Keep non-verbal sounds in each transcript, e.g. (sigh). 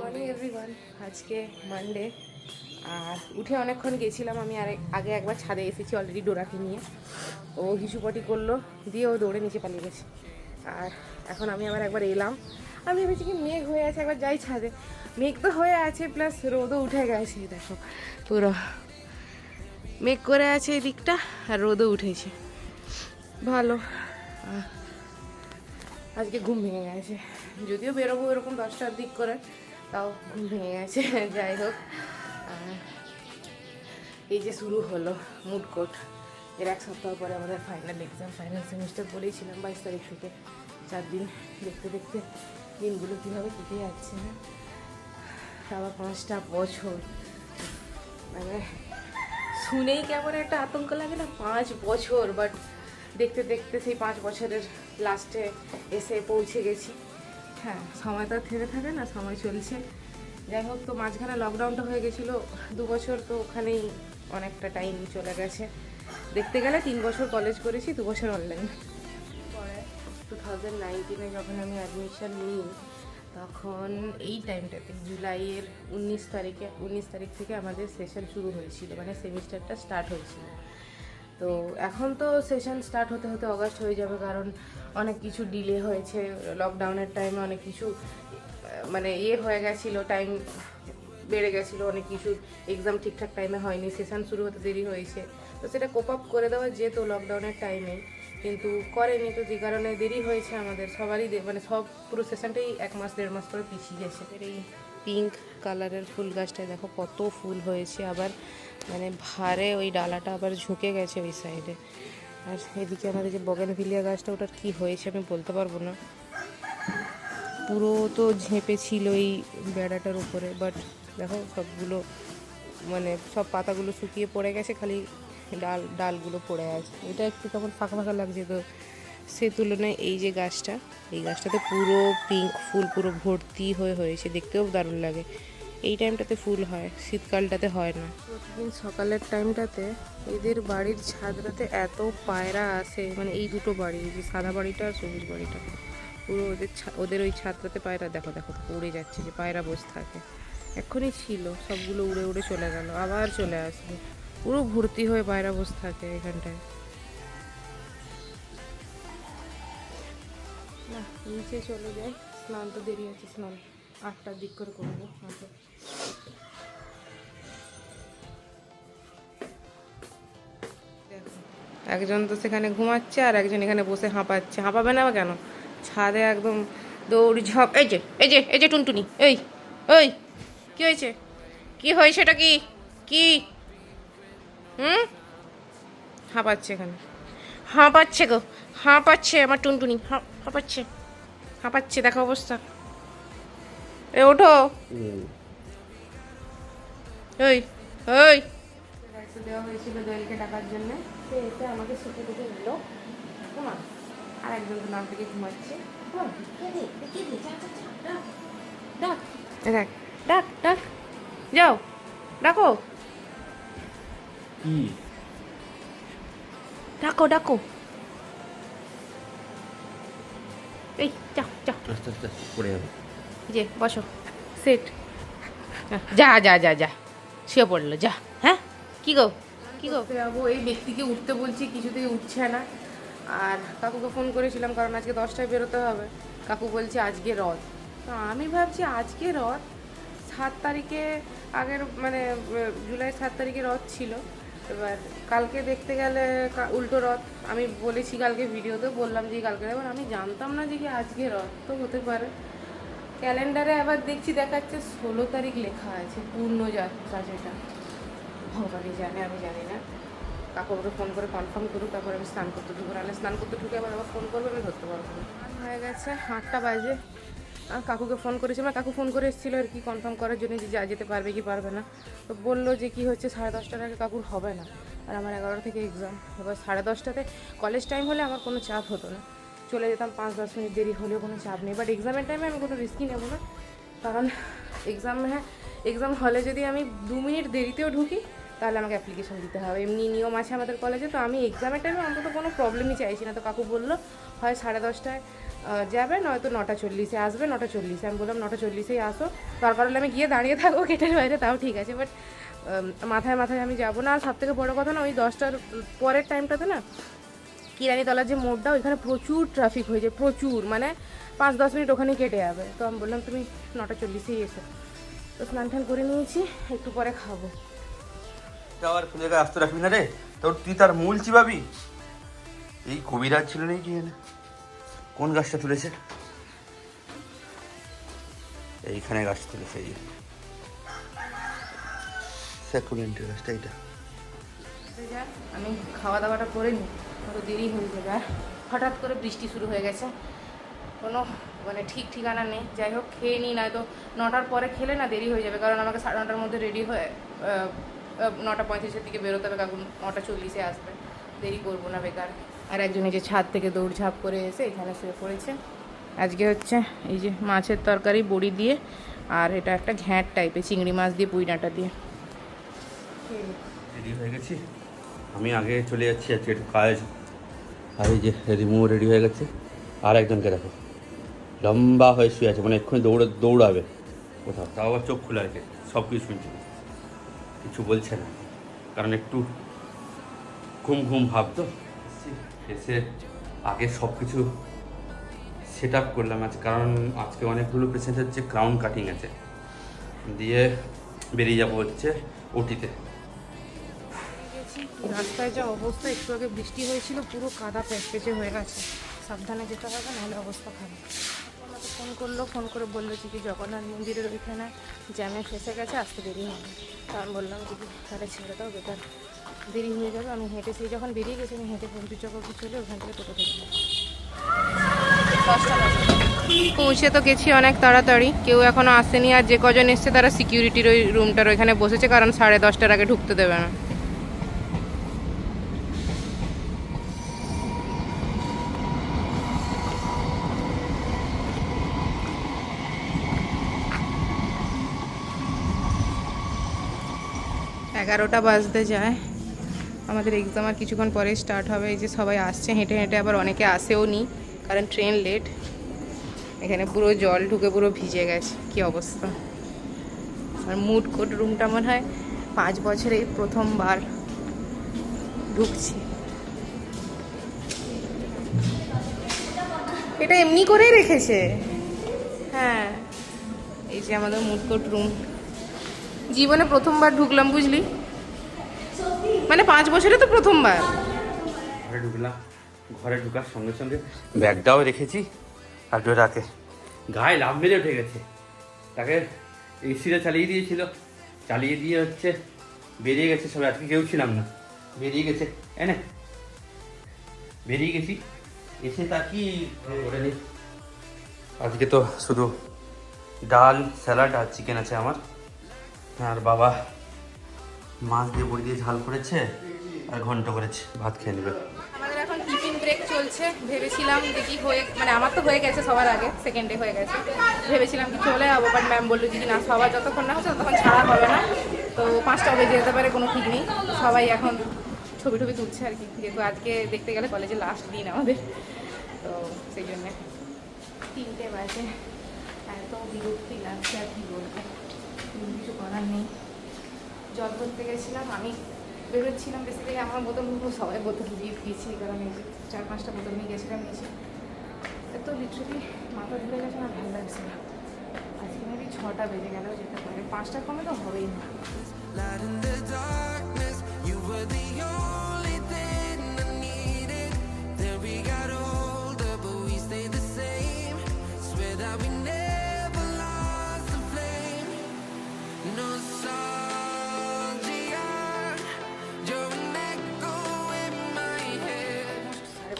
Morning everyone আজকে Monday আর উঠে অনেকক্ষণ গেছিলাম আমি আর আগে একবার ছাদে এসেছি অলরেডি ডোরাকে নিয়ে। ও হিসুপটি করল দিয়ে ও দৌড়ে নিচে পালিয়ে গেছে। আর এখন আমি আবার একবার এলাম। আমি ভেবেছি কি মেঘ হয়ে আছে একবার যাই ছাদে। মেঘ তো হয়ে আছে প্লাস রোদও উঠে গেছে দেখো। পুরো মেঘ করে আছে এই দিকটা আর রোদও উঠেছে। ভালো। আজকে ঘুম ভেঙে গেছে। যদিও বেরোবো এরকম দশটার দিক করে, তাও ঘুম ভেঙে গেছে, (laughs) যাই হোক। এই যে শুরু হলো মুড কোর্ট এর এক সপ্তাহ পরে আমাদের ফাইনাল এক্সাম ফাইনাল সেমিস্টার বলেইছিলাম বাইশ তারিখ থেকে। চার দিন দেখতে দেখতে দিনগুলো কীভাবে কেটে যাচ্ছে না। আবার পাঁচটা বছর। মানে শুনেই কেমন একটা আতঙ্ক লাগে না, পাঁচ বছর বাট দেখতে দেখতে সেই পাঁচ বছরের লাস্টে এসে পৌঁছে গেছি। হ্যাঁ সময় তো থেমে থাকে না, সময় চলছে। যাই হোক, তো মাঝখানে লকডাউনটা হয়ে গেছিল, দু বছর তো ওখানেই অনেকটা টাইম চলে গেছে। দেখতে গেলে তিন বছর কলেজ করেছি, দু বছর অনলাইন পরে টু থাউজেন্ড নাইনটিনে যখন আমি অ্যাডমিশন নিই, তখন এই টাইমটাতে জুলাইয়ের উনিশ তারিখে, উনিশ তারিখ থেকে আমাদের সেশন শুরু হয়েছিল মানে সেমিস্টারটা স্টার্ট হয়েছিল। তো এখন তো সেশন স্টার্ট হতে হতে অগস্ট হয়ে যাবে কারণ অনেক কিছু ডিলে হয়েছে। লকডাউনের টাইমে অনেক কিছু মানে ইয়ে হয়ে গেছিল টাইম বেড়ে গেছিল, অনেক কিছু এক্সাম ঠিকঠাক টাইমে হয়নি। সেশন শুরু হতে দেরি হয়েছে। তো সেটা কোপ আপ করে দেওয়া যেত লকডাউনের টাইমে কিন্তু করেনি তো যে কারণে দেরি হয়েছে আমাদের। সবারই মানে সব পুরো সেশনটাই এক মাস, দেড় মাস করে পিছিয়ে গেছে। এই পিঙ্ক কালারের ফুল গাছটায় দেখো কত ফুল হয়েছে। আবার মানে ভারে ওই ডালাটা আবার ঝুঁকে গেছে ওই সাইডে আর এদিকে আমাদের যে বগেনভিলিয়া গাছটা, ওটার কি হয়েছে আমি বলতে পারব না। পুরো তো ঝেঁপে ছিল এই বেড়াটার উপরে বাট দেখো সবগুলো মানে সব পাতাগুলো শুকিয়ে পড়ে গেছে, খালি ডাল, ডালগুলো পড়ে আছে। এটা একটু কেমন ফাঁকা ফাঁকা লাগছে তো, সে তুলনায় এই যে গাছটা, এই গাছটাতে পুরো পিঙ্ক ফুল পুরো ভর্তি হয়ে হয়েছে, দেখতেও দারুণ লাগে। এই টাইমটাতে ফুল হয়, শীতকালটাতে হয় না। প্রতিদিন সকালের টাইমটাতে এদের বাড়ির ছাদটাতে এত পায়রা আসে মানে এই দুটো বাড়ি যে সাদা বাড়িটা আর সবুজ বাড়িটা। পুরো ওদের ওদের ওই ছাদটাতে পায়রা, দেখো দেখো উড়ে যাচ্ছে যে পায়রা বসে থাকে। এক্ষুনি ছিল, সবগুলো উড়ে উড়ে চলে গেল, আবার চলে আসবে পুরো ভর্তি হয়ে পায়রা বসে থাকে এখানটায়। না নিচে চলে যাই, স্নান তো দেরি আছে, স্নান। আটটার দিক করে করব একজন তো সেখানে ঘুমাচ্ছে আর একজন এখানে বসে হাঁপাচ্ছে। হাঁপাবে না কেন? ছাদে একদম দৌড় ঝপ। এই যে এই যে এই যে টুনটুনি, এই ওই কি হয়েছে? কি হয়েছে এটা কি? কি? হুম? হাঁপাচ্ছে এখানে। হাঁপাচ্ছে গো, হাঁপাচ্ছে আমার টুনটুনি হাঁপাচ্ছে হাঁপাচ্ছে, দেখো অবস্থা। এ ওঠো। ওই দায়িত্ব দেওয়া হয়েছিল দোয়েলকে ডাকার জন্য সে এসে আমাকে দেখে আর একজন তো নাম থেকে ঘুমাচ্ছে। ডাক। ডাক ডাক ডাক। যাও ডাকো। ডাকো ডাকো। এই আস্তে আস্তে পড়ে যাবে। এই যে, বসো। সেট যা যা যা যা। শুয়ে পড়ল, যা। হ্যাঁ? কি গো? কি গো? যাব এই ব্যক্তিকে উঠতে বলছি কিছুতেই উঠছে না। আর কাকুকে ফোন করেছিলাম, কারণ আজকে দশটায় বেরোতে হবে। কাকু বলছে, আজকে রথ। তো আমি ভাবছি, আজকে রথ? সাত তারিখে আগের মানে জুলাই সাত তারিখে রথ ছিল। এবার কালকে দেখতে গেলে উল্টো রথ। আমি বলেছি কালকে ভিডিওতে বললাম যে কালকে এবার আমি জানতাম না যে কি আজকে রথ তো হতে পারে। ক্যালেন্ডারে আবার দেখছি দেখাচ্ছে ষোলো তারিখ লেখা আছে পূর্ণ যাত্রা যেটা। ভগবানই জানে আমি জানি না। কাকুকে ফোন করে কনফার্ম করুক তারপর আমি স্নান করতে ঢুকবো। নাহলে স্নান করতে ঢুকে আবার আবার ফোন করব আমি ধরতে পারব হয়ে গেছে আটটা বাজে। আর কাকুকে ফোন করেছি করেছিলাম কাকু ফোন করে এসেছিল আর কি কনফার্ম করার জন্য যে যা যেতে পারবে কি পারবে না। তো বলল যে কি হচ্ছে সাড়ে দশটার আগে কাকুর হবে না। আর আমার এগারোটা থেকে এক্সাম এবার সাড়ে দশটাতে কলেজ টাইম হলে আমার কোনো চাপ হতো না। চলে যেতাম পাঁচ দশ মিনিট দেরি হলেও কোনো চাপ নেই। বাট এক্সামের টাইমে আমি কোনো রিস্কই নেব না। কারণ এক্সাম হ্যাঁ এক্সাম হলে যদি আমি দু মিনিট দেরিতেও ঢুকি, তাহলে আমাকে অ্যাপ্লিকেশন দিতে হবে। এমনি নিয়ম আছে আমাদের কলেজে তো আমি এক্সামের টাইমে অন্তত কোনো প্রবলেমই চাইছি না। তো কাকু বলল, হয় সাড়ে দশটায় যাবে, নয়তো নটা চল্লিশে আসবে, নটা চল্লিশে। আমি বললাম, নটা চল্লিশেই আসো। দরকার হলে আমি গিয়ে দাঁড়িয়ে থাকব গেটের বাইরে, তাও ঠিক আছে। বাট মাথায় মাথায় আমি যাব না। আর সব থেকে বড়ো কথা না, ওই দশটার পরের টাইমটাতে না কিরানিতলার যে মোড়টা, ওইখানে প্রচুর ট্রাফিক হয়ে যায় প্রচুর। মানে পাঁচ দশ মিনিট ওখানে কেটে যাবে। তো আমি বললাম, তুমি নটা চল্লিশেই এসো। তো স্নান টান করে নিয়েছি, একটু পরে খাব। আবার ফুলে গায়ে আসতে রাখবি না রে? তোর, তুই তার মূল চিবাবি? এই কবিরাজ ছিল নাকি কি জানে? কোন গাছটা তুলেছে? এইখানে গাছ তুলেছে, এই স্যাকুলেন্টের গাছটা, এইটা। তো যা, আমি খাওয়া দাওয়াটা করে নিই তো দেরি হয়ে যাবে আর হঠাৎ করে বৃষ্টি শুরু হয়ে গেছে। কোনো মানে ঠিক ঠিকানা নেই। যাই হোক খেয়ে নিই নয়তো নটার পরে খেলে না দেরি হয়ে যাবে কারণ আমাকে সাড়ে নটার মধ্যে রেডি হয়ে নটা পঁয়ত্রিশের দিকে বেরোতে হবে কাকু। নটা চল্লিশে আসবে। দেরি করব না বেকার। আর একজন এই যে ছাদ থেকে দৌড়ঝাঁপ করে এসে এখানে শুয়ে পড়েছে। আজকে হচ্ছে এই যে মাছের তরকারি বড়ি দিয়ে আর এটা একটা ঘ্যাঁট টাইপের চিংড়ি মাছ দিয়ে পুঁই ডাঁটা দিয়ে। হয়ে আমি আগে চলে যাচ্ছি, আজকে একটু কাজ। আর এই যে রিমু রেডি হয়ে গেছে। আর একজনকে দেখো। লম্বা হয়ে শুয়ে আছে মানে এক্ষুনি দৌড়ে, দৌড়াবে কোথাও। তাও আবার চোখ খোলা রেখে সব কিছু শুনছে। কিছু বলছে না। কারণ একটু ঘুম ঘুম ভাব তো। এসে আগে সব কিছু সেট আপ করলাম আজ। কারণ আজকে অনেকগুলো পেশেন্ট হচ্ছে ক্রাউন কাটিং আছে। দিয়ে বেরিয়ে যাব হচ্ছে ওটিতে রাস্তায় যা অবস্থা, একটু আগে বৃষ্টি হয়েছিল, পুরো কাদা প্যাচপেচে হয়ে গেছে। সাবধানে যেতে হবে নাহলে অবস্থা খারাপ। আমাকে ফোন করল, ফোন করে বলল যে কি জগন্নাথ মন্দিরের ওইখানে জ্যামে ফেসে গেছে, আসতে দেরি হবে। তা আমি বললাম যে তাহলে ছেড়ে দাও, বেকার। দেরি হয়ে যাবে, আমি হেঁটে, সেই যখন বেরিয়ে গেছি, আমি হেঁটে পঞ্চুচক অব্দি চলে ওখান থেকে টোটো থেকে। পৌঁছে তো গেছি অনেক তাড়াতাড়ি, কেউ এখনও আসেনি, আর যে কজন এসছে তারা সিকিউরিটির ওই রুমটার ওইখানে বসেছে, কারণ সাড়ে দশটার আগে ঢুকতে দেবে না। এগারোটা বাজতে যায়। আমাদের এক্সাম আর কিছুক্ষণ পরে স্টার্ট হবে। এই যে সবাই আসছে, হেঁটে হেঁটে আবার অনেকে আসেও নি, কারণ ট্রেন লেট এখানে পুরো জল ঢুকে পুরো ভিজে গেছে, কি অবস্থা। আর মুড কোড রুমটা মনে হয় পাঁচ বছরে এই প্রথমবার ঢুকছি। এটা এমনি করেই রেখেছে? হ্যাঁ। এই যে আমাদের মুড কোড রুম জীবনে প্রথমবার ঢুকলাম, বুঝলি? মানে পাঁচ বছরে তো প্রথমবার। ঘরে ঢুকলাম, ঘরে ঢুকার সঙ্গে সঙ্গে ব্যাগটাও রেখেছি, আর ডোরাকে গায়ে লাভ মেরে উঠে গেছে। তাকে এসিটা চালিয়ে দিয়েছিল, চালিয়ে দিয়ে হচ্ছে বেরিয়ে গেছে সবাই। আজকে কেউ ছিলাম না, বেরিয়ে গেছে এনে বেরিয়ে গেছি, এসে তা কি করে নি? আজকে তো শুধু ডাল, স্যালাড আর চিকেন আছে আমার। আর বাবা মাছ দিয়ে বড়ি দিয়ে ঝাল করেছে আর ঘন্ট করেছে, ভাত খেয়ে নেবে। আমাদের এখন টিফিন ব্রেক চলছে, ভেবেছিলাম কি হয়ে মানে আমার তো হয়ে গেছে সবার আগে সেকেন্ডে হয়ে গেছে। ভেবেছিলাম কি চলে যাব বাট ম্যাম বলল কি না, সবার যতক্ষণ না হচ্ছে ততক্ষণ ছাড়া হবে না। তো পাঁচটা বেজে যেতে পারে, কোনো ঠিক নেই। সবাই এখন ছবি টবি তুলছে আর কি, যেহেতু আজকে দেখতে গেলে কলেজে লাস্ট দিন আমাদের। তো সেই জন্যে তিনটে বাজে, এত বিরক্তি লাগছে আর কি বলব। কিছু করার নেই। জল করতে গেছিলাম, আমি বেরোচ্ছিলাম বেসিক্যালি আমার বোতলগুলো সবাই বোতল দিয়ে দিয়েছি কারণ এই চার পাঁচটা বোতল নিয়ে গেছিলাম নিয়েছি এত লিটারেলি মাথা ধরে গেছে না ভালো লাগছে না। আজকে মেবি ছটা বেজে গেলেও যেতে পারে। পাঁচটার কমে তো হবেই না।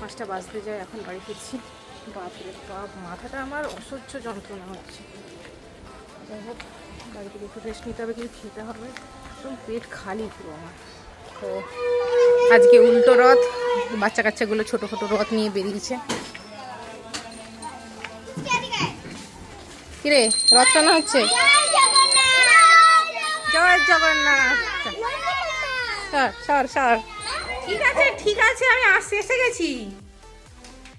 পাঁচটা বাজতে যায় এখন বাড়ি ফিরছি বাপরে বাপ মাথাটা আমার অসহ্য যন্ত্রণা হচ্ছে যাই হোক বাড়ি থেকে একটু রেস্ট নিতে হবে কিছু খেতে হবে একদম পেট খালি পুরো আমার তো আজকে উল্টো রথ বাচ্চা কাচ্চাগুলো ছোটো ছোটো রথ নিয়ে বেরিয়েছে কিরে রথ টানা হচ্ছে জয় জগন্নাথ সর সর ঠিক আছে ঠিক আছে আমি আসতে এসে গেছি।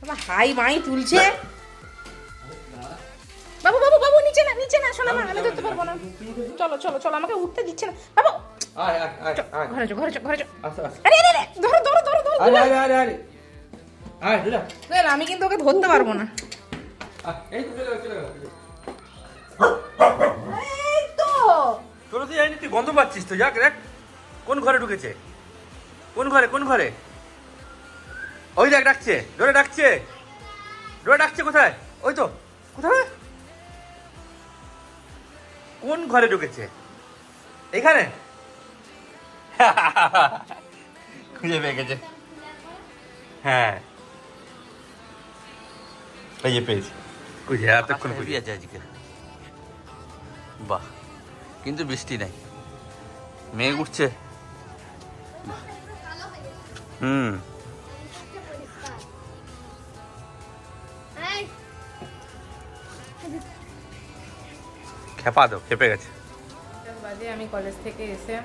বাবা হাই মাই তুলছে। বাবু বাবু বাবু নিচে না নিচে না শোনো মা আমি ধরতে পারব না। চলো চলো চলো আমাকে উঠতে দিচ্ছে না। বাবু আয় আয় আয় আয়। ঘরে চো ঘরে চো ঘরে চো আরে আরে আরে ধরো ধরো ধরো ধরো আরে আরে আরে আরে। আয় দুলা দেখ, আমি কিন্তু ওকে ধরতে পারব না। এই তো চলে চলে এই তো। তোর তো জানি তুই গন্ধ পাচ্ছিস তো যাক দেখ কোন ঘরে ঢুকেছে? কোন ঘরে কোন ঘরে? ওই দেখ ডাকছে ডোরে ডাকছে। ডোরে ডাকছে কোথায়? ওই তো কোথায়? কোন ঘরে ঢুকেছে? এখানে (laughs) খুঁজে পেয়ে গেছে। হ্যাঁ। এই যে পেয়েছি। খুঁজে এতক্ষণ খুঁজে। আছে আজকে। বাহ কিন্তু বৃষ্টি নাই। মেঘ উঠছে। হুম। খেপা দাও খেপে গেছে। বাজে আমি কলেজ থেকে এসে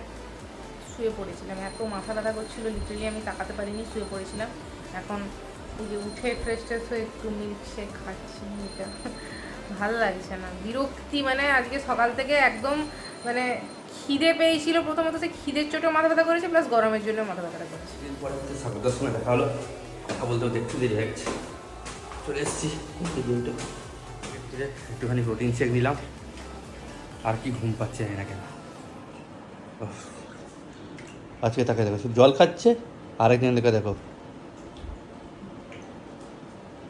শুয়ে পড়েছিলাম। এত মাথা ব্যথা করছিল লিটারালি আমি তাকাতে পারিনি, শুয়ে পড়েছিলাম। এখন যে উঠে ফ্রেশ ট্রেশ হয়ে একটু শেক খাচ্ছি, এটা ভালো লাগছে না। বিরক্তি মানে আজকে সকাল থেকে একদম মানে খিদে পেয়েছিল, প্রথমত সে খিদের চোটে মাথা ব্যথা করেছে প্লাস গরমের জন্য মাথা ব্যথাটা করেছে। দেখা হলো। কথা বলতে বলতে একটু দেরি হয়ে গেছে। চলে এসেছি একটুখানি প্রোটিন শেক নিলাম। আর কি ঘুম পাচ্ছে না কেন। আজকে তাকে দেখো, শুধু জল খাচ্ছে আরেকদিন দেখে দেখো।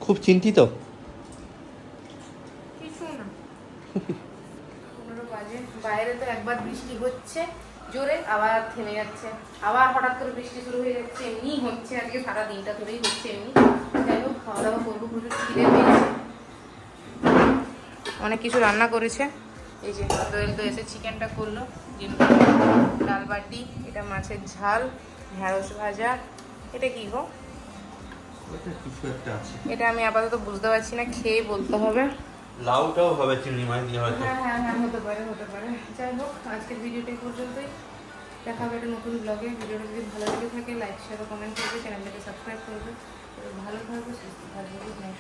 খুব চিন্তিত কিছু না পনেরো বাজে বাইরে তো একবার বৃষ্টি হচ্ছে জোরে আবার থেমে যাচ্ছে। আবার হঠাৎ করে বৃষ্টি শুরু হয়ে যাচ্ছে এমনি হচ্ছে আজকে সারা দিনটা ধরেই হচ্ছে এমনি। যাই হোক খাওয়া দাওয়া করব প্রচুর খিদে পেয়েছে। অনেক কিছু রান্না করেছে। এই যে দোয়েল তো এসে চিকেনটা করল ডাল বাটি এটা মাছের ঝাল ঢ্যাঁড়স ভাজা। এটা কি গো? এটা আমি আপাতত বুঝতে পারছি না খেয়ে বলতে হবে। লাউটাও হবে চিংড়ি মাছ দিয়ে হয়তো। হ্যাঁ হ্যাঁ হ্যাঁ হতে পারে হতে পারে। যাই হোক, আজকের ভিডিওটা পর্যন্তই। দেখা হবে একটা নতুন ব্লগে ভিডিওটা যদি ভালো লেগে থাকে লাইক শেয়ার কমেন্ট করবে চ্যানেলটাকে সাবস্ক্রাইব করবে। ভালো থাকবে, সুস্থ থাকবে নাইট